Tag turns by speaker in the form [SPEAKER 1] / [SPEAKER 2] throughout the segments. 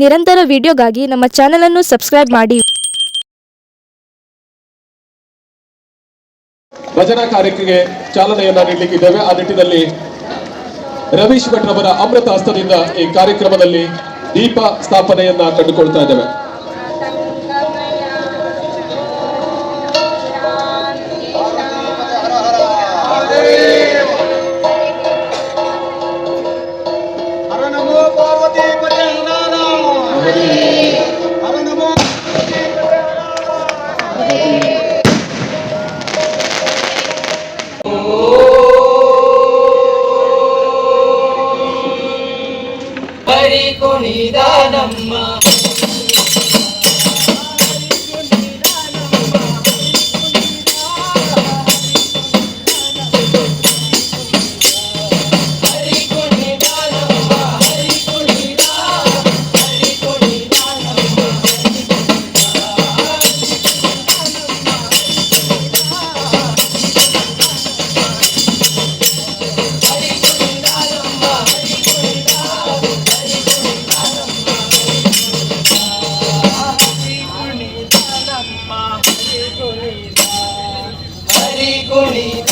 [SPEAKER 1] ನಿರಂತರ ವಿಡಿಯೋಗಾಗಿ ನಮ್ಮ ಚಾನೆಲ್ ಅನ್ನು ಸಬ್ಸ್ಕ್ರೈಬ್ ಮಾಡಿ.
[SPEAKER 2] ಭಜನಾ ಕಾರ್ಯಕ್ಕೆ ಚಾಲನೆಯನ್ನ ನೀಡಲಿಕ್ಕಿದ್ದೇವೆ. ಆ ನಿಟ್ಟಿನಲ್ಲಿ ರವೀಶ್ ಭಟ್ ರವರ ಅಮೃತ ಹಸ್ತದಿಂದ ಈ ಕಾರ್ಯಕ್ರಮದಲ್ಲಿ ದೀಪ ಸ್ಥಾಪನೆಯನ್ನ ಕಂಡುಕೊಳ್ತಾ ಇದ್ದೇವೆ.
[SPEAKER 3] Nicolita.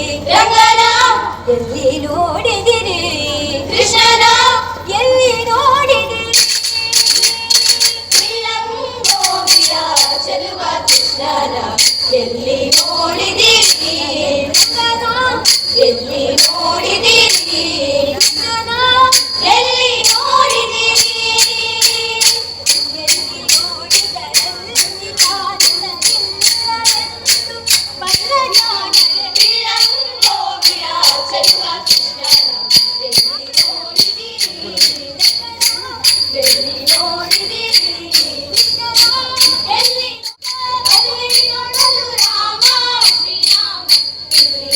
[SPEAKER 3] ರಂಗನ ಎಲ್ಲಿ ನೋಡಿದಿರಿ ಕೃಷ್ಣನ ಎಲ್ಲಿ ನೋಡಿದಿರಿ ಇಲ್ಲಂಗೋಗಿಯ ಚೆಲುವ ಕೃಷ್ಣನ ಎಲ್ಲಿ ನೋಡಿದಿರಿ ರಂಗನ ಎಲ್ಲಿ ನೋಡಿದಿರಿ ರಂಗನ ಎಲ್ಲಿ ನೋಡಿದಿರಿ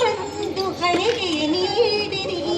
[SPEAKER 3] ಬಂದು ಹಣೆಗೆ
[SPEAKER 4] ನೀಡಿರಿ.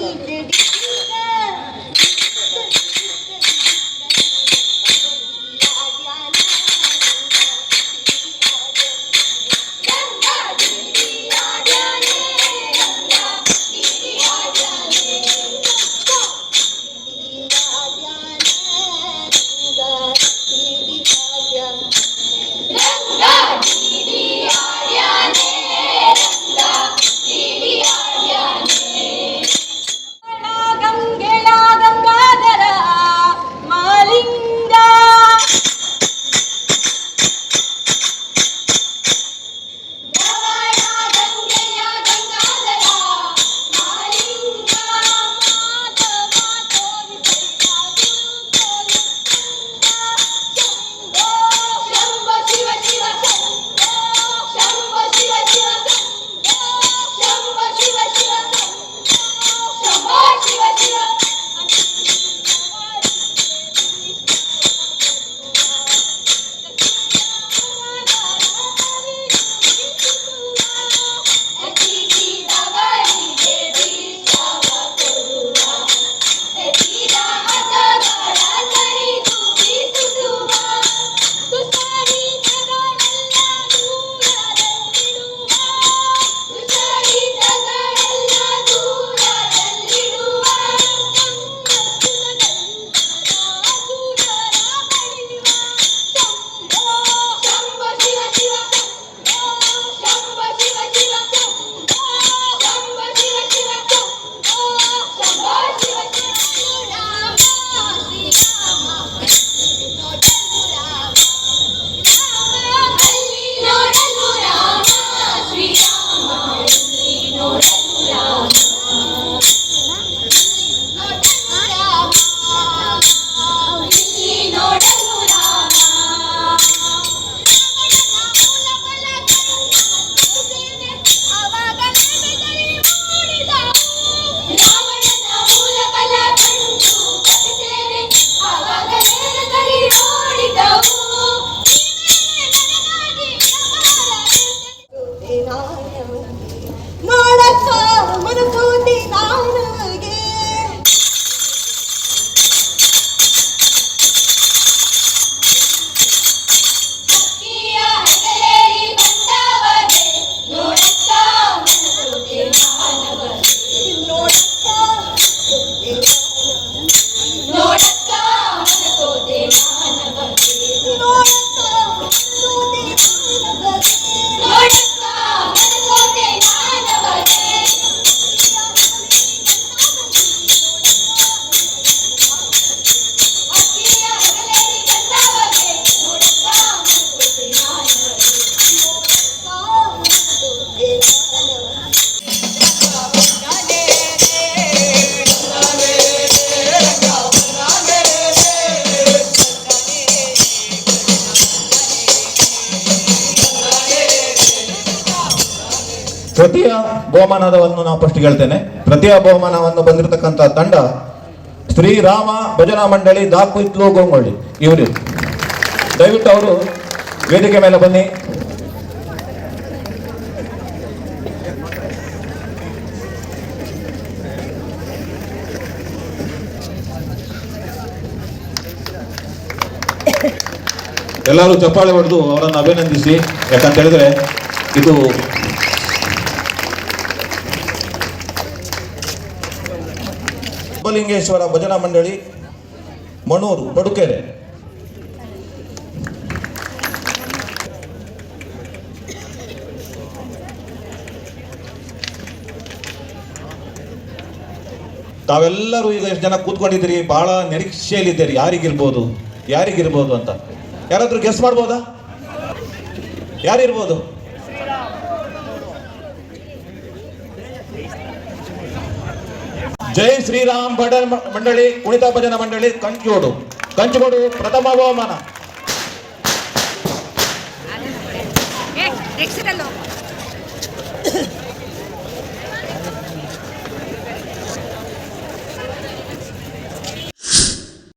[SPEAKER 4] ಬಹುಮಾನವನ್ನು ನಾವು ಫಸ್ಟ್ ಹೇಳ್ತೇನೆ ಪ್ರತಿಯ ಬಹುಮಾನವನ್ನು ಬಂದಿರತಕ್ಕಂಥ ತಂಡ ಶ್ರೀರಾಮ ಭಜನಾ ಮಂಡಳಿ ದಾಕುತ್ಲು ಗೋಂಗೊಳ್ಳಿ. ಇವರು. ದಯವಿಟ್ಟು ಅವರು ವೇದಿಕೆ ಮೇಲೆ ಬನ್ನಿ. ಎಲ್ಲರೂ ಚಪ್ಪಾಳೆ ಹೊಡೆದು ಅವರನ್ನು ಅಭಿನಂದಿಸಿ. ಯಾಕಂತ ಹೇಳಿದ್ರೆ ಇದು ಸುಬ್ಬಲಿಂಗೇಶ್ವರ ಭಜನಾ ಮಂಡಳಿ ಮಣೂರು ಪಡುಕೆರೆ ತಾವೆಲ್ಲರೂ ಈಗ ಎಷ್ಟು ಜನ ಕೂತ್ಕೊಂಡಿದ್ದೀರಿ, ಬಹಳ ನಿರೀಕ್ಷೆಯಲ್ಲಿದ್ದೀರಿ, ಯಾರಿಗಿರ್ಬೋದು ಯಾರಿಗಿರ್ಬೋದು ಅಂತ. ಯಾರಾದರೂ ಗೆಸ್ ಮಾಡ್ಬೋದಾ? ಯಾರಿರ್ಬೋದು? ಜೈ ಶ್ರೀರಾಮ್ ಭಜನ ಮಂಡಳಿ ಕುಣಿತ ಭಜನಾ ಮಂಡಳಿ ಕಂಚೋಡು. ಕಂಚಗೋಡು ಪ್ರಥಮ ಬಹುಮಾನ.